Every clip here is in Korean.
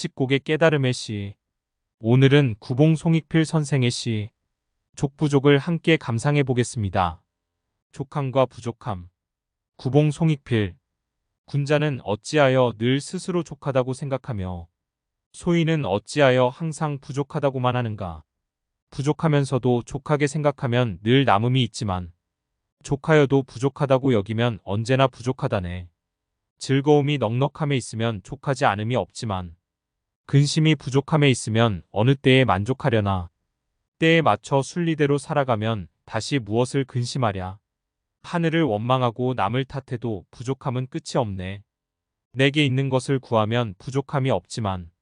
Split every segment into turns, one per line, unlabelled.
집곡의 깨달음의 시. 오늘은 구봉 송익필 선생의 시. 족부족을 함께 감상해 보겠습니다. 족함과 부족함. 구봉 송익필. 군자는 어찌하여 늘 스스로 족하다고 생각하며 소인은 어찌하여 항상 부족하다고만 하는가. 부족하면서도 족하게 생각하면 늘 남음이 있지만 족하여도 부족하다고 여기면 언제나 부족하다네. 즐거움이 넉넉함에 있으면 족하지 않음이 없지만 근심이 부족함에 있으면 어느 때에 만족하려나. 때에 맞춰 순리대로 살아가면 다시 무엇을 근심하랴. 하늘을 원망하고 남을 탓해도 부족함은 끝이 없네. 내게 있는 것을 구하면 부족함이 없지만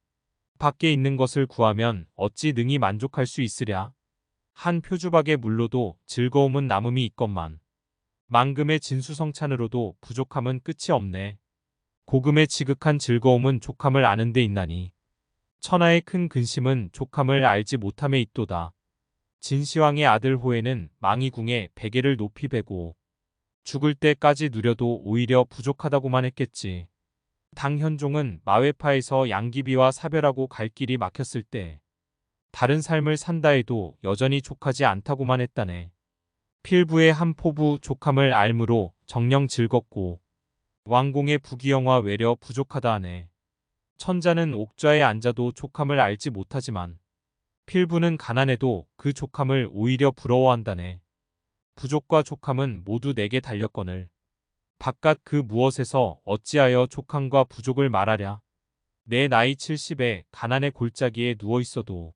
밖에 있는 것을 구하면 어찌 능히 만족할 수 있으랴. 한 표주박의 물로도 즐거움은 남음이 있건만 망금의 진수성찬으로도 부족함은 끝이 없네. 고금의 지극한 즐거움은 족함을 아는 데 있나니 천하의 큰 근심은 족함을 알지 못함에 있도다. 진시황의 아들 호에는 망이궁에 베개를 높이 베고 죽을 때까지 누려도 오히려 부족하다고만 했겠지. 당현종은 마회파에서 양귀비와 사별하고 갈 길이 막혔을 때 다른 삶을 산다 해도 여전히 족하지 않다고만 했다네. 필부의 한 포부 족함을 알므로 정령 즐겁고 왕공의 부귀영화 외려 부족하다 하네. 천자는 옥좌에 앉아도 족함을 알지 못하지만 필부는 가난해도 그 족함을 오히려 부러워한다네. 부족과 족함은 모두 내게 달렸거늘. 바깥 그 무엇에서 어찌하여 족함과 부족을 말하랴. 내 나이 70에 가난의 골짜기에 누워 있어도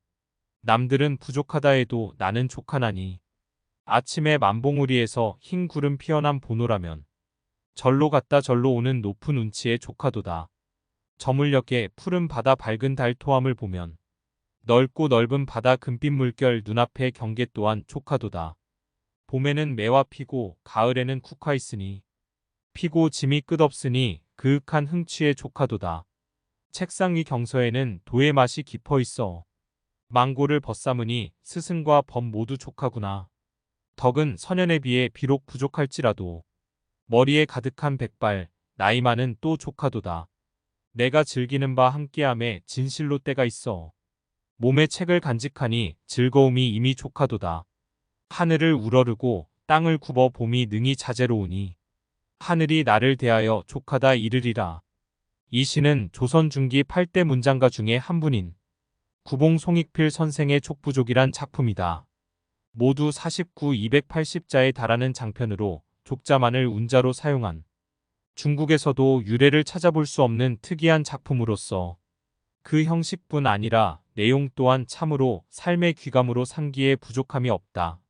남들은 부족하다 해도 나는 족하나니. 아침에 만봉우리에서 흰 구름 피어난 보노라면 절로 갔다 절로 오는 높은 운치의 족하도다. 저물녘에 푸른 바다 밝은 달 토함을 보면 넓고 넓은 바다 금빛 물결 눈앞에 경계 또한 족하도다. 봄에는 매화 피고 가을에는 국화 있으니 피고 짐이 끝없으니 그윽한 흥취의 족하도다. 책상 위 경서에는 도의 맛이 깊어 있어. 망고를 벗삼으니 스승과 범 모두 족하구나. 덕은 선연에 비해 비록 부족할지라도 머리에 가득한 백발, 나이 많은 또 족하도다. 내가 즐기는 바 함께함에 진실로 때가 있어. 몸에 책을 간직하니 즐거움이 이미 족하도다. 하늘을 우러르고 땅을 굽어 봄이 능히 자제로우니 하늘이 나를 대하여 족하다 이르리라. 이 시는 조선 중기 8대 문장가 중에 한 분인 구봉 송익필 선생의 족부족이란 작품이다. 모두 49, 280자에 달하는 장편으로 족자만을 운자로 사용한 중국에서도 유래를 찾아볼 수 없는 특이한 작품으로서 그 형식뿐 아니라 내용 또한 참으로 삶의 귀감으로 상기에 부족함이 없다.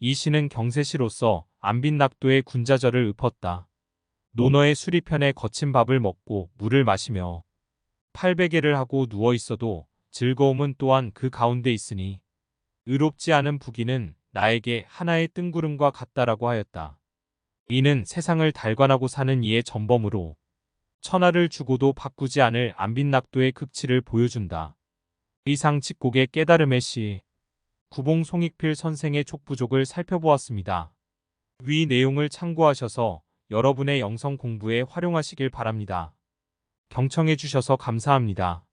이 시는 경세시로서 안빈낙도의 군자절을 읊었다. 논어의 수리편에 거친 밥을 먹고 물을 마시며 팔베개를 하고 누워 있어도 즐거움은 또한 그 가운데 있으니 의롭지 않은 부귀는 나에게 하나의 뜬구름과 같다라고 하였다. 이는 세상을 달관하고 사는 이의 전범으로 천하를 주고도 바꾸지 않을 안빈낙도의 극치를 보여준다. 이상 칙곡의 깨달음의 시 구봉 송익필 선생의 촉부족을 살펴보았습니다. 위 내용을 참고하셔서 여러분의 영성 공부에 활용하시길 바랍니다. 경청해 주셔서 감사합니다.